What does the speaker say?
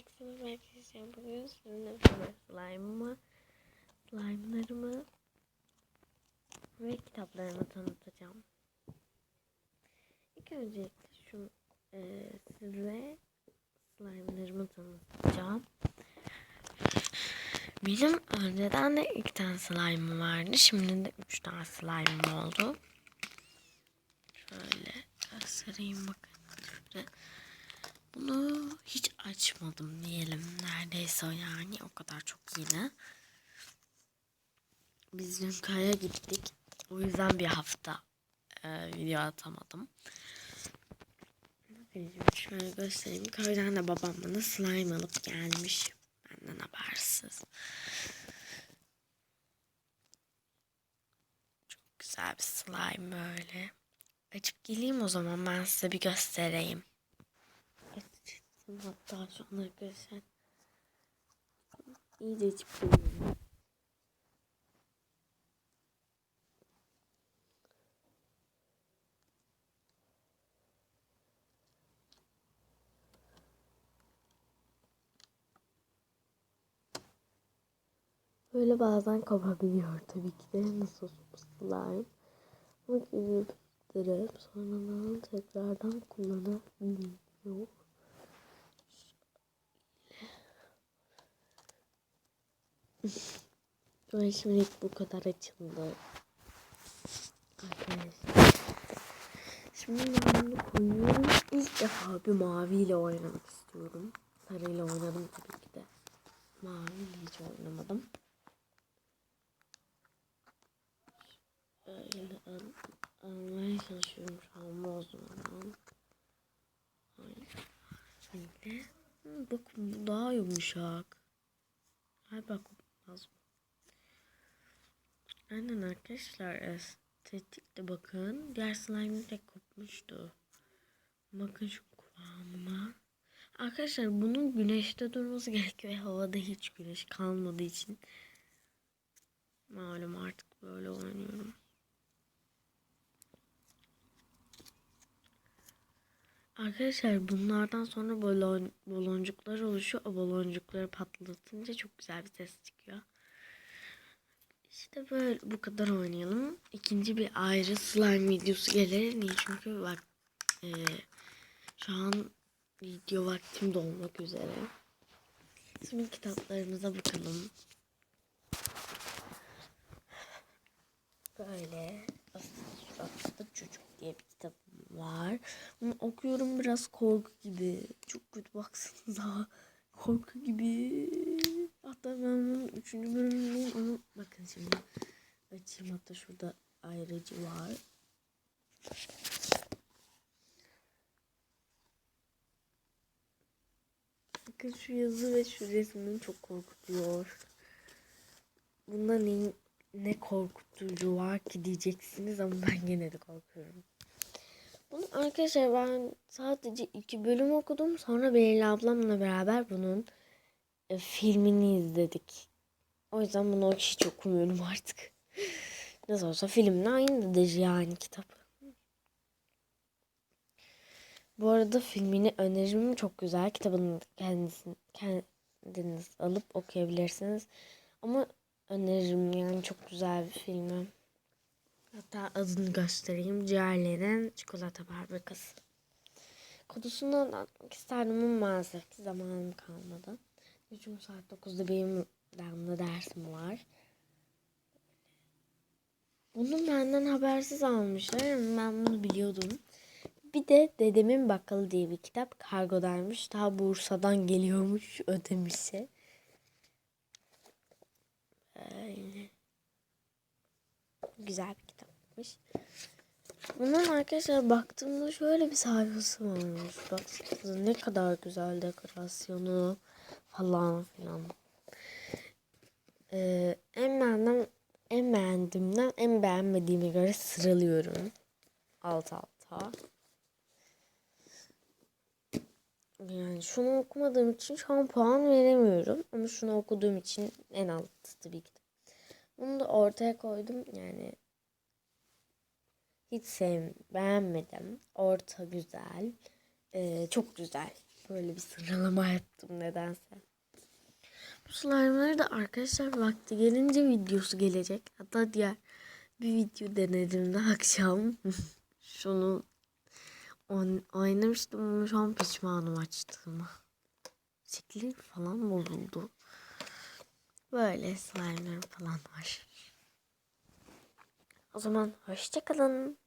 Herkese merhaba arkadaşlar. Bugün sizinle böyle slime'ımı, slime'larımı ve kitaplarımı tanıtacağım. İlk öncelikle şu e, size slime'larımı tanıtacağım. Benim önceden de iki tane slime'ım vardı. Şimdi de üç tane slime'ım oldu. Şöyle göstereyim bakın. Şöyle. Bunu açmadım diyelim. Neredeyse yani o kadar çok yine. Biz dün kaya gittik. O yüzden bir hafta e, video atamadım. Şöyle göstereyim. Köyden de babam bana slime alıp gelmiş. Benden habersiz. Çok güzel bir slime böyle. Açıp geleyim o zaman ben size bir göstereyim. Hatta şu an arkadaşlar. İyice açıp geliyorum. Böyle bazen kopabiliyor tabii ki de nasıl slime. Ama güldürüp sonradan tekrardan kullanabiliyor. Ben şimdilik bu kadar açıldı. Şimdi ben bunu koyuyorum. İlk defa bir maviyle oynamak istiyorum. Sarıyla oynadım tabii ki de. Maviyle hiç oynamadım. Öyle al, almaya çalışıyorum şu an bozmadan. Şöyle. Bu daha yumuşak. Ay bak lazım. Aynen arkadaşlar estetik de bakın. Diğer slime'ım tek kopmuştu. Bakın şu kıvamına. Arkadaşlar bunun güneşte durması gerekiyor havada hiç güneş kalmadığı için malum artık böyle oynuyorum. Arkadaşlar bunlardan sonra balon, baloncuklar oluşuyor. O baloncukları patlatınca çok güzel bir ses çıkıyor. İşte böyle bu kadar oynayalım. İkinci bir ayrı slime videosu gelir. Niye? Çünkü bak e, şu an video vaktim dolmak üzere. Şimdi kitaplarımıza bakalım. Böyle aslında çocuk diye bir kitabım var. Bunu okuyorum biraz korku gibi. Çok kötü baksanıza. Korku gibi. Hatta ben bunun üçüncü bölümündeyim ama bakın şimdi açayım hatta şurada ayrıcı var. Bakın şu yazı ve şu resmin çok korkutuyor. Bunda ne, ne korkutucu var ki diyeceksiniz ama ben gene de korkuyorum. Bunu arkadaşlar ben sadece iki bölüm okudum. Sonra Belli ablamla beraber bunun filmini izledik. O yüzden bunu hiç okumuyorum artık. Nasıl olsa filmle aynıdır yani kitap. Bu arada filmini öneririm çok güzel. Kitabını kendisini, kendiniz alıp okuyabilirsiniz. Ama öneririm yani çok güzel bir filmi. Hatta adını göstereyim. Ciğerlerin çikolata fabrikası. Kodusundan anlatmak isterdim ama maalesef ki zamanım kalmadı. Çünkü saat 9'da benim damla dersim var. Bunu benden habersiz almışlar ama ben bunu biliyordum. Bir de Dedemin Bakkalı diye bir kitap kargodaymış. Ta Bursa'dan geliyormuş ödemişe. Böyle. Güzel bir kitapmış. Bunun arkadaşlar baktığımda şöyle bir sayfası varmış. Baksanıza ne kadar güzel dekorasyonu falan filan. Ee, en beğendim, en beğendiğimden en beğenmediğime göre sıralıyorum. Alt alta. Yani şunu okumadığım için şu an puan veremiyorum. Ama şunu okuduğum için en altta tabii ki. Bunu da ortaya koydum. Yani hiç sev beğenmedim. Orta güzel. Ee, çok güzel. Böyle bir sıralama yaptım nedense. Slime'ları da arkadaşlar vakti gelince videosu gelecek. Hatta diğer bir video denedim de akşam. Şunu on, oynamıştım şu an pişmanım açtığıma. Şekli falan bozuldu. Böyle slime'larım falan var. O zaman hoşçakalın.